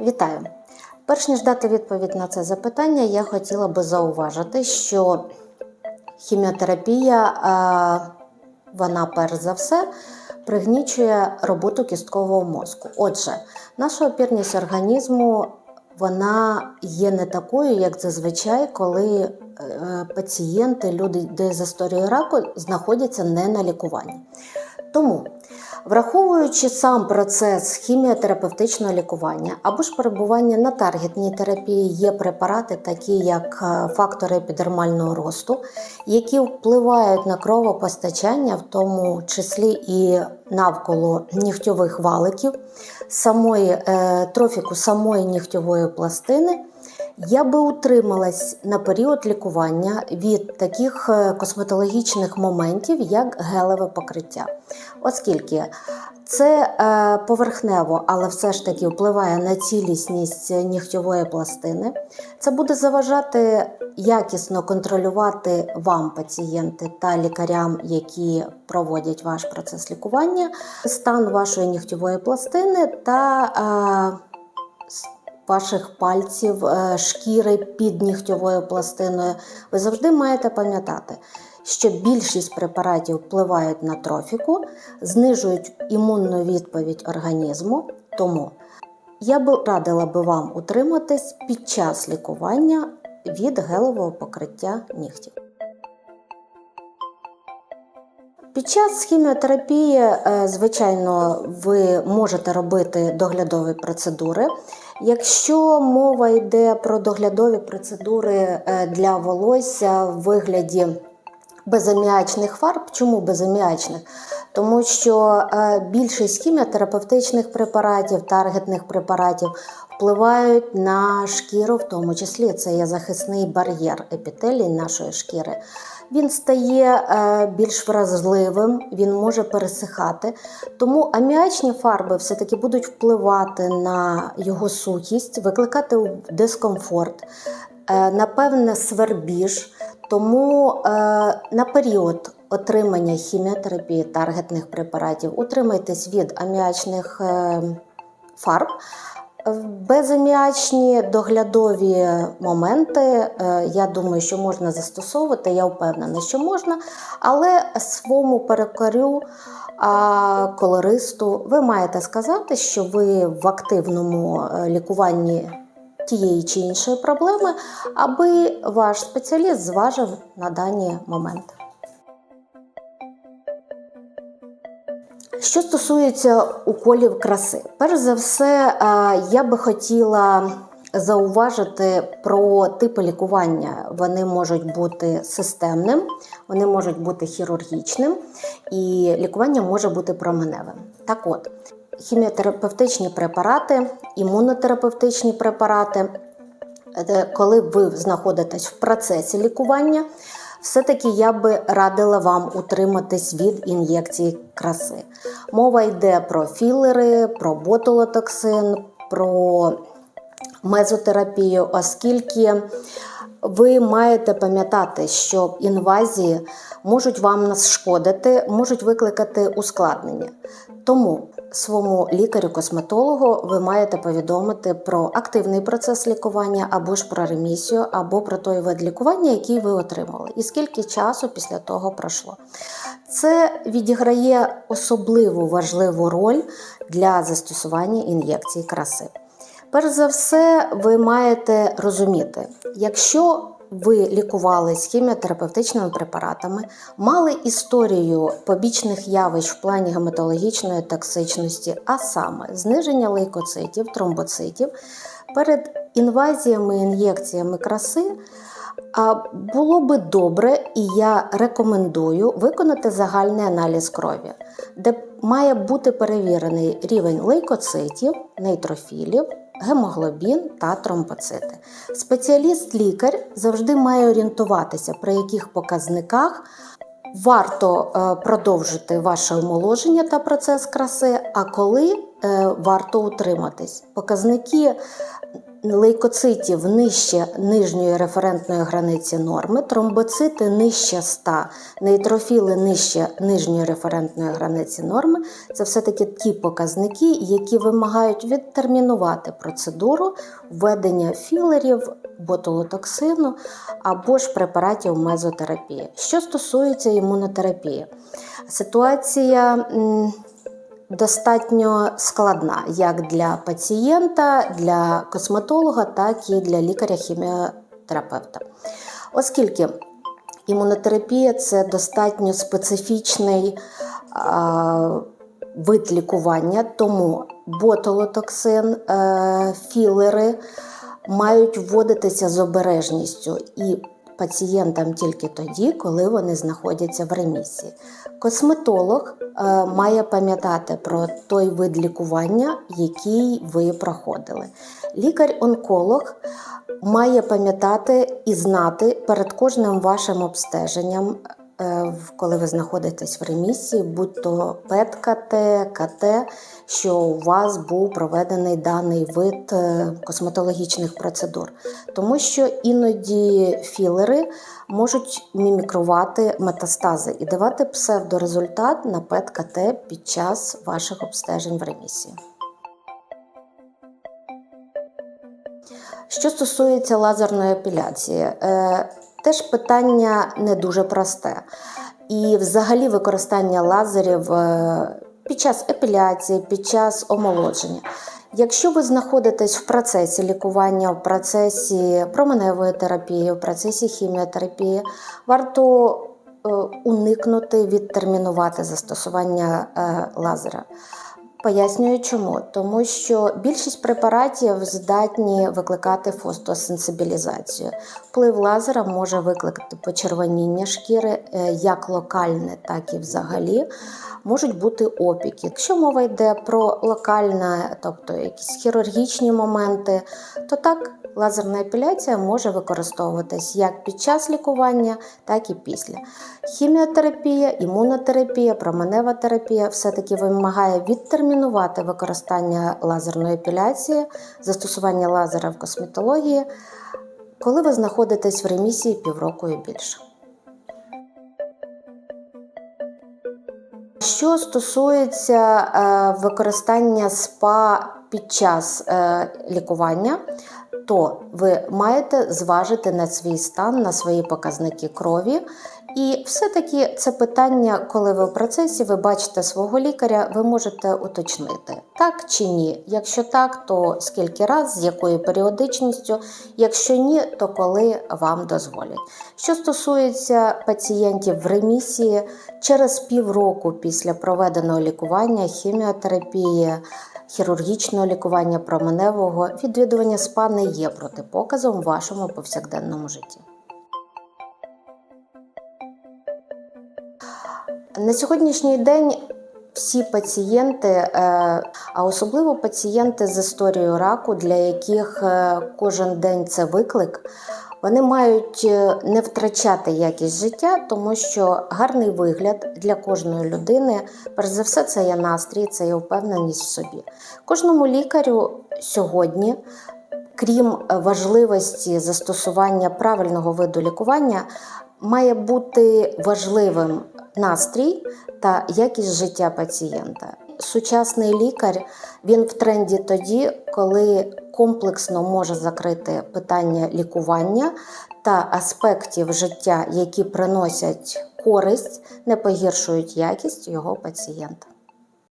Вітаю! Перш ніж дати відповідь на це запитання, я хотіла би зауважити, що хіміотерапія, вона перш за все пригнічує роботу кісткового мозку. Отже, наша опірність організму вона є не такою, як зазвичай, коли е, пацієнти, люди з історією раку знаходяться не на лікуванні. Тому, враховуючи сам процес хіміотерапевтичного лікування або ж перебування на таргетній терапії, є препарати, такі як е, фактори епідермального росту, які впливають на кровопостачання, в тому числі і навколо нігтьових валиків, самої е, трофіку самої нігтьової пластини. Я би утрималась на період лікування від таких е, косметологічних моментів, як гелеве покриття, оскільки це е, поверхнево, але все ж таки впливає на цілісність нігтьової пластини. Це буде заважати якісно контролювати вам, пацієнти та лікарям, які проводять ваш процес лікування, стан вашої нігтьової пластини та е, ваших пальців, е, шкіри під нігтьовою пластиною. Ви завжди маєте пам'ятати, що більшість препаратів впливають на трофіку, знижують імунну відповідь організму. Тому я би радила би вам утриматись під час лікування від гелевого покриття нігтів. Під час хіміотерапії, е, звичайно, ви можете робити доглядові процедури. Якщо мова йде про доглядові процедури е, для волосся в вигляді безаміачних фарб, чому безаміачних? Тому що е, більшість хіміотерапевтичних препаратів, таргетних препаратів впливають на шкіру, в тому числі це є захисний бар'єр епітелій нашої шкіри. Він стає е, більш вразливим, він може пересихати. Тому аміачні фарби все-таки будуть впливати на його сухість, викликати дискомфорт, е, напевне, свербіж. Тому е, на період отримання хіміотерапії таргетних препаратів утримайтесь від аміачних фарб. Безаміачні доглядові моменти, е, я думаю, що можна застосовувати, я впевнена, що можна, але своєму перекорю колористу ви маєте сказати, що ви в активному е, лікуванні тієї чи іншої проблеми, аби ваш спеціаліст зважив на дані моменти. Що стосується уколів краси, перш за все, е, я би хотіла зауважити про типи лікування. Вони можуть бути системним, вони можуть бути хірургічним, і лікування може бути променевим. Так от, хіміотерапевтичні препарати, імунотерапевтичні препарати, е, коли ви знаходитесь в процесі лікування, все-таки я би радила вам утриматись від ін'єкції краси. Мова йде про філери, про ботулотоксин, про мезотерапію, оскільки ви маєте пам'ятати, що інвазії можуть вам нашкодити, можуть викликати ускладнення. Тому своєму лікарю-косметологу ви маєте повідомити про активний процес лікування або ж про ремісію, або про той вид лікування, який ви отримали, і скільки часу після того пройшло. Це відіграє особливу важливу роль для застосування ін'єкцій краси. Перш за все, ви маєте розуміти, якщо ви лікувались хіміотерапевтичними препаратами, мали історію побічних явищ в плані гематологічної токсичності, а саме зниження лейкоцитів, тромбоцитів, перед інвазіями ін'єкціями краси. Було би добре, і я рекомендую виконати загальний аналіз крові, де має бути перевірений рівень лейкоцитів, нейтрофілів, гемоглобін та тромбоцити. Спеціаліст-лікар завжди має орієнтуватися, при яких показниках варто е, продовжити ваше омоложення та процес краси, а коли е, варто утриматись. Показники лейкоцитів нижче нижньої референтної границі норми, тромбоцити нижче 100, нейтрофіли нижче нижньої референтної границі норми. Це все-таки ті показники, які вимагають відтермінувати процедуру введення філерів, ботулотоксину або ж препаратів мезотерапії. Що стосується імунотерапії, ситуація. Достатньо складна як для пацієнта, для косметолога, так і для лікаря-хіміотерапевта. Оскільки імунотерапія це достатньо специфічний а, вид лікування, тому ботулотоксин, е, філери мають вводитися з обережністю і пацієнтам тільки тоді, коли вони знаходяться в ремісії. Косметолог е, має пам'ятати про той вид лікування, який ви проходили. Лікар-онколог має пам'ятати і знати перед кожним вашим обстеженням, коли ви знаходитесь в ремісії, будь то ПЕТ-КТ, КТ, що у вас був проведений даний вид е, косметологічних процедур. Тому що іноді філери можуть мімікрувати метастази і давати псевдорезультат на ПЕТ-КТ під час ваших обстежень в ремісії. Що стосується лазерної епіляції, е, теж питання не дуже просте. І взагалі використання лазерів е, під час епіляції, під час омолодження. Якщо ви знаходитесь в процесі лікування, в процесі променевої терапії, в процесі хіміотерапії, варто е, уникнути відтермінувати застосування е, лазера. Пояснюю чому. Тому що більшість препаратів здатні викликати фотосенсибілізацію. Вплив лазера може викликати почервоніння шкіри е, як локальне, так і взагалі. Можуть бути опіки. Якщо мова йде про локальне, тобто якісь хірургічні моменти, то так лазерна епіляція може використовуватись як під час лікування, так і після. Хіміотерапія, імунотерапія, променева терапія все-таки вимагає відтермінувати використання лазерної епіляції, застосування лазера в косметології, коли ви знаходитесь в ремісії півроку і більше. Що стосується е, використання СПА під час е, лікування, то ви маєте зважити на свій стан, на свої показники крові. І все-таки це питання, коли ви в процесі, ви бачите свого лікаря, ви можете уточнити, так чи ні. Якщо так, то скільки раз, з якою періодичністю, якщо ні, то коли вам дозволять. Що стосується пацієнтів в ремісії, через півроку після проведеного лікування, хіміотерапії, хірургічного лікування променевого, відвідування СПА не є протипоказом в вашому повсякденному житті. На сьогоднішній день всі пацієнти, е, а особливо пацієнти з історією раку, для яких е, кожен день це виклик, вони мають е, не втрачати якість життя, тому що гарний вигляд для кожної людини, перш за все, це є настрій, це є впевненість в собі. Кожному лікарю сьогодні. Крім важливості застосування правильного виду лікування, має бути важливим настрій та якість життя пацієнта. Сучасний лікар він в тренді тоді, коли комплексно може закрити питання лікування та аспектів життя, які приносять користь, не погіршують якість його пацієнта.